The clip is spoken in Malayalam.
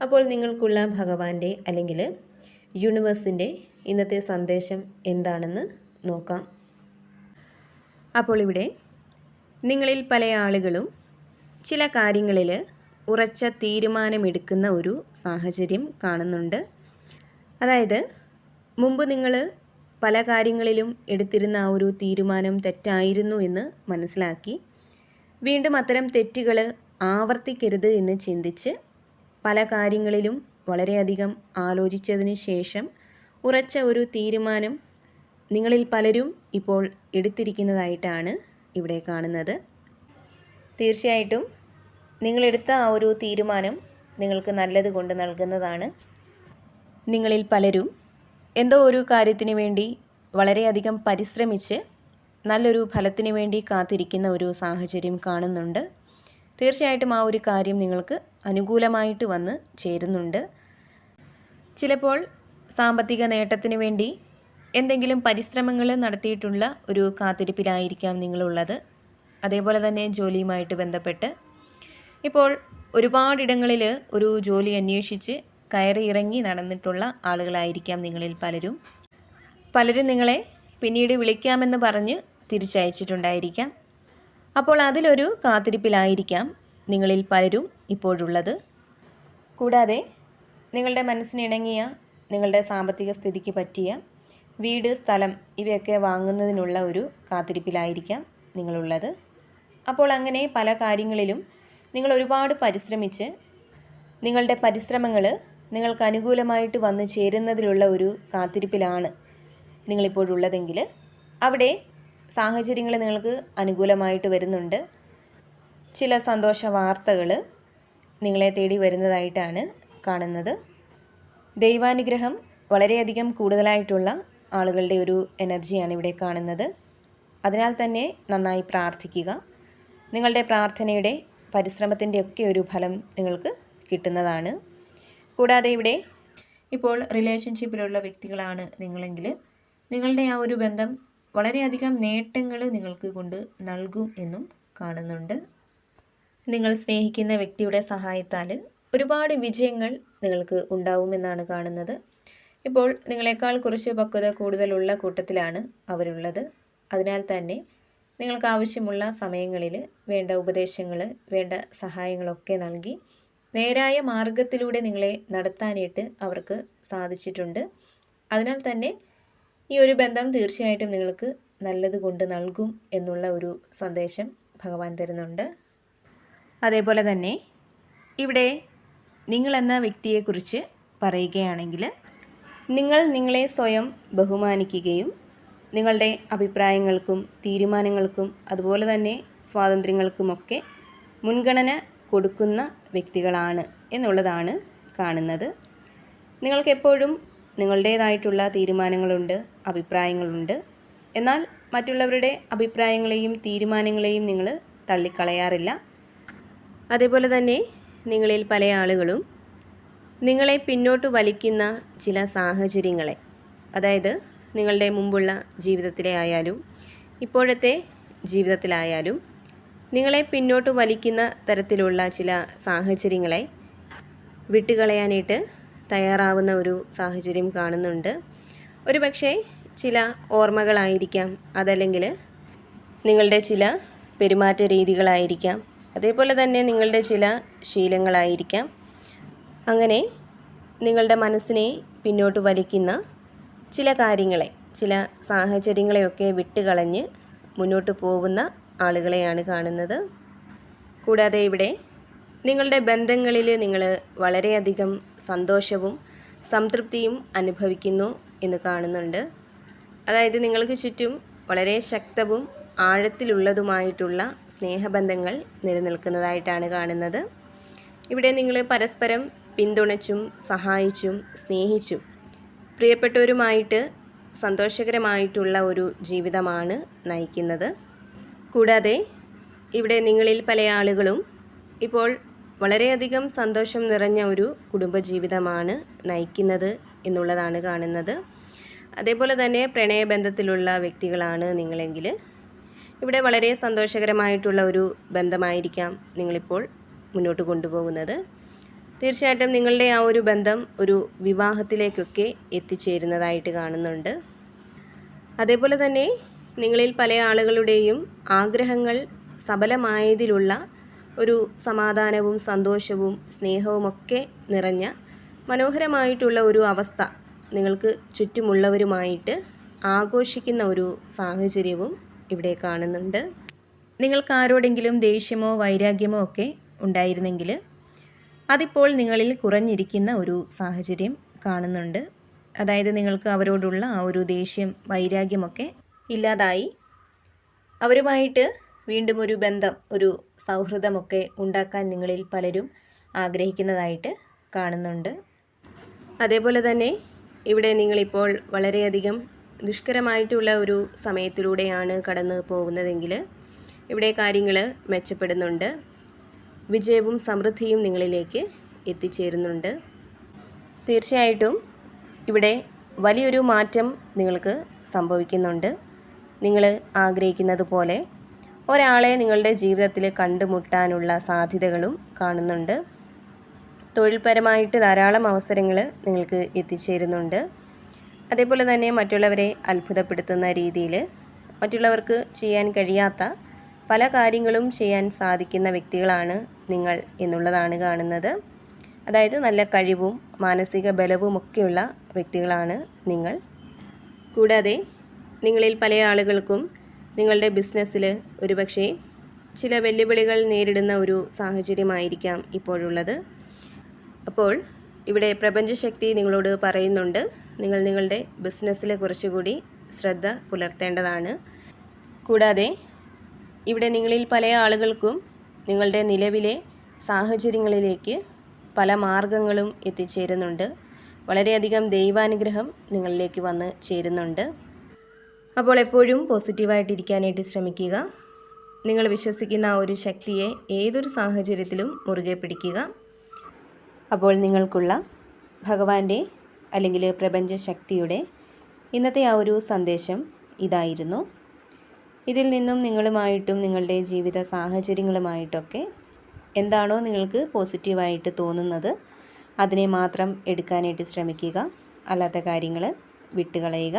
അപ്പോൾ നിങ്ങൾക്കുള്ള ഭഗവാന്റെ അല്ലെങ്കിൽ യൂണിവേഴ്സിന്റെ ഇന്നത്തെ സന്ദേശം എന്താണെന്ന് നോക്കാം. അപ്പോൾ ഇവിടെ നിങ്ങളിൽ പല ആളുകളും ചില കാര്യങ്ങളിൽ ഉറച്ച തീരുമാനമെടുക്കുന്ന ഒരു സാഹചര്യം കാണുന്നുണ്ട്. അതായത് മുമ്പ് നിങ്ങൾ പല കാര്യങ്ങളിലും എടുത്തിരുന്ന ആ ഒരു തീരുമാനം തെറ്റായിരുന്നു എന്ന് മനസ്സിലാക്കി വീണ്ടും അത്തരം തെറ്റുകൾ ആവർത്തിക്കരുത് എന്ന് ചിന്തിച്ച് പല കാര്യങ്ങളിലും വളരെയധികം ആലോചിച്ചതിന് ശേഷം ഉറച്ച ഒരു തീരുമാനം നിങ്ങളിൽ പലരും ഇപ്പോൾ എടുത്തിരിക്കുന്നതായിട്ടാണ് ഇവിടെ കാണുന്നത്. തീർച്ചയായിട്ടും നിങ്ങളെടുത്ത ആ ഒരു തീരുമാനം നിങ്ങൾക്ക് നല്ലത് കൊണ്ട് നൽകുന്നതാണ്. നിങ്ങളിൽ പലരും എന്തോ ഒരു കാര്യത്തിന് വേണ്ടി വളരെയധികം പരിശ്രമിച്ച് നല്ലൊരു ഫലത്തിന് വേണ്ടി കാത്തിരിക്കുന്ന ഒരു സാഹചര്യം കാണുന്നുണ്ട്. തീർച്ചയായിട്ടും ആ ഒരു കാര്യം നിങ്ങൾക്ക് അനുകൂലമായിട്ട് വന്ന് ചേരുന്നുണ്ട്. ചിലപ്പോൾ സാമ്പത്തിക നേട്ടത്തിന് വേണ്ടി എന്തെങ്കിലും പരിശ്രമങ്ങൾ നടത്തിയിട്ടുള്ള ഒരു കാത്തിരിപ്പിലായിരിക്കാം നിങ്ങളുള്ളത്. അതേപോലെ തന്നെ ജോലിയുമായിട്ട് ബന്ധപ്പെട്ട്. ഇപ്പോൾ ഒരുപാടിടങ്ങളിൽ ഒരു ജോലി അന്വേഷിച്ച് കയറി ഇറങ്ങി നടന്നിട്ടുള്ള ആളുകളായിരിക്കാം നിങ്ങളിൽ പലരും. പലരും നിങ്ങളെ പിന്നീട് വിളിക്കാമെന്ന് പറഞ്ഞ് തിരിച്ചയച്ചിട്ടുണ്ടായിരിക്കാം. അപ്പോൾ അതിലൊരു കാത്തിരിപ്പിലായിരിക്കാം നിങ്ങളിൽ പലരും ഇപ്പോഴുള്ളത്. കൂടാതെ നിങ്ങളുടെ മനസ്സിനിണങ്ങിയ നിങ്ങളുടെ സാമ്പത്തിക സ്ഥിതിക്ക് പറ്റിയ വീട് സ്ഥലം ഇവയൊക്കെ വാങ്ങുന്നതിനുള്ള ഒരു കാത്തിരിപ്പിലായിരിക്കാം നിങ്ങളുള്ളത്. അപ്പോൾ അങ്ങനെ പല കാര്യങ്ങളിലും നിങ്ങൾ ഒരുപാട് പരിശ്രമിച്ച് നിങ്ങളുടെ പരിശ്രമങ്ങൾ നിങ്ങൾക്ക് അനുകൂലമായിട്ട് വന്നു ചേരുന്നതിലുള്ള ഒരു കാത്തിരിപ്പിലാണ് നിങ്ങളിപ്പോഴുള്ളതെങ്കിൽ അവിടെ സാഹചര്യങ്ങൾ നിങ്ങൾക്ക് അനുകൂലമായിട്ട് വരുന്നുണ്ട്. ചില സന്തോഷ വാർത്തകൾ നിങ്ങളെ തേടി വരുന്നതായിട്ടാണ് കാണുന്നത്. ദൈവാനുഗ്രഹം വളരെയധികം കൂടുതലായിട്ടുള്ള ആളുകളുടെ ഒരു എനർജിയാണ് ഇവിടെ കാണുന്നത്. അതിനാൽ തന്നെ നന്നായി പ്രാർത്ഥിക്കുക. നിങ്ങളുടെ പ്രാർത്ഥനയുടെ പരിശ്രമത്തിന്റെ ഒക്കെ ഒരു ഫലം നിങ്ങൾക്ക് കിട്ടുന്നതാണ്. കൂടാതെ ഇവിടെ ഇപ്പോൾ റിലേഷൻഷിപ്പിലുള്ള വ്യക്തികളാണ് നിങ്ങളെങ്കിൽ നിങ്ങളുടെ ആ ഒരു ബന്ധം വളരെയധികം നേട്ടങ്ങൾ നിങ്ങൾക്ക് കൊണ്ട് നൽകും എന്നും കാണുന്നുണ്ട്. നിങ്ങൾ സ്നേഹിക്കുന്ന വ്യക്തിയുടെ സഹായത്താൽ ഒരുപാട് വിജയങ്ങൾ നിങ്ങൾക്ക് ഉണ്ടാവുമെന്നാണ് കാണുന്നത്. ഇപ്പോൾ നിങ്ങളെക്കാൾ കുറച്ച് പക്വത കൂടുതലുള്ള കൂട്ടത്തിലാണ് അവരുള്ളത്. അതിനാൽ തന്നെ നിങ്ങൾക്ക് ആവശ്യമുള്ള സമയങ്ങളിൽ വേണ്ട ഉപദേശങ്ങൾ വേണ്ട സഹായങ്ങളൊക്കെ നൽകി നേരായ മാർഗത്തിലൂടെ നിങ്ങളെ നടത്താനായിട്ട് അവർക്ക് സാധിച്ചിട്ടുണ്ട്. അതിനാൽ തന്നെ ഈ ഒരു ബന്ധം തീർച്ചയായിട്ടും നിങ്ങൾക്ക് നല്ലത് കൊണ്ട് നൽകും എന്നുള്ള ഒരു സന്ദേശം ഭഗവാൻ തരുന്നുണ്ട്. അതേപോലെ തന്നെ ഇവിടെ നിങ്ങളെന്ന വ്യക്തിയെക്കുറിച്ച് പറയുകയാണെങ്കിൽ നിങ്ങൾ നിങ്ങളെ സ്വയം ബഹുമാനിക്കുകയും നിങ്ങളുടെ അഭിപ്രായങ്ങൾക്കും തീരുമാനങ്ങൾക്കും അതുപോലെ തന്നെ സ്വാതന്ത്ര്യങ്ങൾക്കുമൊക്കെ മുൻഗണന കൊടുക്കുന്ന വ്യക്തികളാണ് എന്നുള്ളതാണ് കാണുന്നത്. നിങ്ങൾക്കെപ്പോഴും നിങ്ങളുടേതായിട്ടുള്ള തീരുമാനങ്ങളുണ്ട് അഭിപ്രായങ്ങളുണ്ട്. എന്നാൽ മറ്റുള്ളവരുടെ അഭിപ്രായങ്ങളെയും തീരുമാനങ്ങളെയും നിങ്ങൾ തള്ളിക്കളയാറില്ല. അതേപോലെ തന്നെ നിങ്ങളിൽ പല ആളുകളും നിങ്ങളെ പിന്നോട്ട് വലിക്കുന്ന ചില സാഹചര്യങ്ങളെ അതായത് നിങ്ങളുടെ മുമ്പുള്ള ജീവിതത്തിലെ ആയാലും ഇപ്പോഴത്തെ ജീവിതത്തിലായാലും നിങ്ങളെ പിന്നോട്ട് വലിക്കുന്ന തരത്തിലുള്ള ചില സാഹചര്യങ്ങളെ വിട്ടുകളയാനായിട്ട് തയ്യാറാവുന്ന ഒരു സാഹചര്യം കാണുന്നുണ്ട്. ഒരു പക്ഷേ ചില ഓർമ്മകളായിരിക്കാം അതല്ലെങ്കിൽ നിങ്ങളുടെ ചില പെരുമാറ്റ രീതികളായിരിക്കാം അതേപോലെ തന്നെ നിങ്ങളുടെ ചില ശീലങ്ങളായിരിക്കാം. അങ്ങനെ നിങ്ങളുടെ മനസ്സിനെ പിന്നോട്ട് വലിക്കുന്ന ചില കാര്യങ്ങളെ ചില സാഹചര്യങ്ങളെയൊക്കെ വിട്ടുകളഞ്ഞ് മുന്നോട്ട് പോകുന്ന ആളുകളെയാണ് കാണുന്നത്. കൂടാതെ ഇവിടെ നിങ്ങളുടെ ബന്ധങ്ങളിൽ നിങ്ങൾ വളരെയധികം സന്തോഷവും സംതൃപ്തിയും അനുഭവിക്കുന്നു എന്ന് കാണുന്നുണ്ട്. അതായത് നിങ്ങൾക്ക് ചുറ്റും വളരെ ശക്തവും ആഴത്തിലുള്ളതുമായിട്ടുള്ള സ്നേഹബന്ധങ്ങൾ നിലനിൽക്കുന്നതായിട്ടാണ് കാണുന്നത്. ഇവിടെ നിങ്ങൾ പരസ്പരം പിന്തുണച്ചും സഹായിച്ചും സ്നേഹിച്ചും പ്രിയപ്പെട്ടവരുമായിട്ട് സന്തോഷകരമായിട്ടുള്ള ഒരു ജീവിതമാണ് നയിക്കുന്നത്. കൂടാതെ ഇവിടെ നിങ്ങളിൽ പല ആളുകളും ഇപ്പോൾ വളരെയധികം സന്തോഷം നിറഞ്ഞ ഒരു കുടുംബജീവിതമാണ് നയിക്കുന്നത് എന്നുള്ളതാണ് കാണുന്നത്. അതേപോലെ തന്നെ പ്രണയബന്ധത്തിലുള്ള വ്യക്തികളാണ് നിങ്ങളെങ്കിൽ. ഇവിടെ വളരെ സന്തോഷകരമായിട്ടുള്ള ഒരു ബന്ധമായിരിക്കാം നിങ്ങളിപ്പോൾ മുന്നോട്ട് കൊണ്ടുപോകുന്നത്. തീർച്ചയായിട്ടും നിങ്ങളുടെ ആ ഒരു ബന്ധം ഒരു വിവാഹത്തിലേക്കൊക്കെ എത്തിച്ചേരുന്നതായിട്ട് കാണുന്നുണ്ട്. അതേപോലെ തന്നെ നിങ്ങളിൽ പല ആളുകളുടെയും ആഗ്രഹങ്ങൾ സഫലമായതിലുള്ള ഒരു സമാധാനവും സന്തോഷവും സ്നേഹവുമൊക്കെ നിറഞ്ഞ മനോഹരമായിട്ടുള്ള ഒരു അവസ്ഥ നിങ്ങൾക്ക് ചുറ്റുമുള്ളവരുമായിട്ട് ആഘോഷിക്കുന്ന ഒരു സാഹചര്യവും ഇവിടെ കാണുന്നുണ്ട്. നിങ്ങൾക്ക് ആരോടെങ്കിലും ദേഷ്യമോ വൈരാഗ്യമോ ഒക്കെ ഉണ്ടായിരുന്നെങ്കിൽ അതിപ്പോൾ നിങ്ങളിൽ കുറഞ്ഞിരിക്കുന്ന ഒരു സാഹചര്യം കാണുന്നുണ്ട്. അതായത് നിങ്ങൾക്ക് അവരോടുള്ള ആ ഒരു ദേഷ്യം വൈരാഗ്യമൊക്കെ ഇല്ലാതായി അവരുമായിട്ട് വീണ്ടും ഒരു ബന്ധം ഒരു സൗഹൃദമൊക്കെ ഉണ്ടാക്കാൻ നിങ്ങളിൽ പലരും ആഗ്രഹിക്കുന്നതായിട്ട് കാണുന്നുണ്ട്. അതേപോലെ തന്നെ ഇവിടെ നിങ്ങളിപ്പോൾ വളരെയധികം ദുഷ്കരമായിട്ടുള്ള ഒരു സമയത്തിലൂടെയാണ് കടന്നു പോകുന്നതെങ്കിൽ ഇവിടെ കാര്യങ്ങൾ മെച്ചപ്പെടുന്നുണ്ട്. വിജയവും സമൃദ്ധിയും നിങ്ങളിലേക്ക് എത്തിച്ചേരുന്നുണ്ട്. തീർച്ചയായിട്ടും ഇവിടെ വലിയൊരു മാറ്റം നിങ്ങൾക്ക് സംഭവിക്കുന്നുണ്ട്. നിങ്ങൾ ആഗ്രഹിക്കുന്നത് പോലെ ഒരാളെ നിങ്ങളുടെ ജീവിതത്തിൽ കണ്ടുമുട്ടാനുള്ള സാധ്യതകളും കാണുന്നുണ്ട്. തൊഴിൽപരമായിട്ട് ധാരാളം അവസരങ്ങൾ നിങ്ങൾക്ക് എത്തിച്ചേരുന്നുണ്ട്. അതേപോലെ തന്നെ മറ്റുള്ളവരെ അത്ഭുതപ്പെടുത്തുന്ന രീതിയിൽ മറ്റുള്ളവർക്ക് ചെയ്യാൻ കഴിയാത്ത പല കാര്യങ്ങളും ചെയ്യാൻ സാധിക്കുന്ന വ്യക്തികളാണ് നിങ്ങൾ എന്നുള്ളതാണ് കാണുന്നത്. അതായത് നല്ല കഴിവും മാനസിക ബലവുമൊക്കെയുള്ള വ്യക്തികളാണ് നിങ്ങൾ. കൂടാതെ നിങ്ങളിൽ പല ആളുകൾക്കും നിങ്ങളുടെ ബിസിനസ്സിൽ ഒരുപക്ഷെ ചില വെല്ലുവിളികൾ നേരിടുന്ന ഒരു സാഹചര്യമായിരിക്കാം ഇപ്പോഴുള്ളത്. അപ്പോൾ ഇവിടെ പ്രപഞ്ചശക്തി നിങ്ങളോട് പറയുന്നുണ്ട്. നിങ്ങൾ നിങ്ങളുടെ ബിസിനസ്സിൽ കുറച്ചുകൂടി ശ്രദ്ധ പുലർത്തേണ്ടതാണ്. കൂടാതെ ഇവിടെ നിങ്ങളിൽ പല ആളുകൾക്കും നിങ്ങളുടെ നിലവിലെ സാഹചര്യങ്ങളിലേക്ക് പല മാർഗങ്ങളും എത്തിച്ചേരുന്നുണ്ട്. വളരെയധികം ദൈവാനുഗ്രഹം നിങ്ങളിലേക്ക് വന്ന് ചേരുന്നുണ്ട്. അപ്പോൾ എപ്പോഴും പോസിറ്റീവായിട്ടിരിക്കാനായിട്ട് ശ്രമിക്കുക. നിങ്ങൾ വിശ്വസിക്കുന്ന ആ ഒരു ശക്തിയെ ഏതൊരു സാഹചര്യത്തിലും മുറുകെ പിടിക്കുക. അപ്പോൾ നിങ്ങൾക്കുള്ള ഭഗവാന്റെ അല്ലെങ്കിൽ പ്രപഞ്ച ശക്തിയുടെ ഇന്നത്തെ ആ ഒരു സന്ദേശം ഇതായിരുന്നു. ഇതിൽ നിന്നും നിങ്ങളുമായിട്ടും നിങ്ങളുടെ ജീവിത സാഹചര്യങ്ങളുമായിട്ടൊക്കെ എന്താണോ നിങ്ങൾക്ക് പോസിറ്റീവായിട്ട് തോന്നുന്നത് അതിനെ മാത്രം എടുക്കാനായിട്ട് ശ്രമിക്കുക. അല്ലാത്ത കാര്യങ്ങൾ വിട്ടുകളയുക.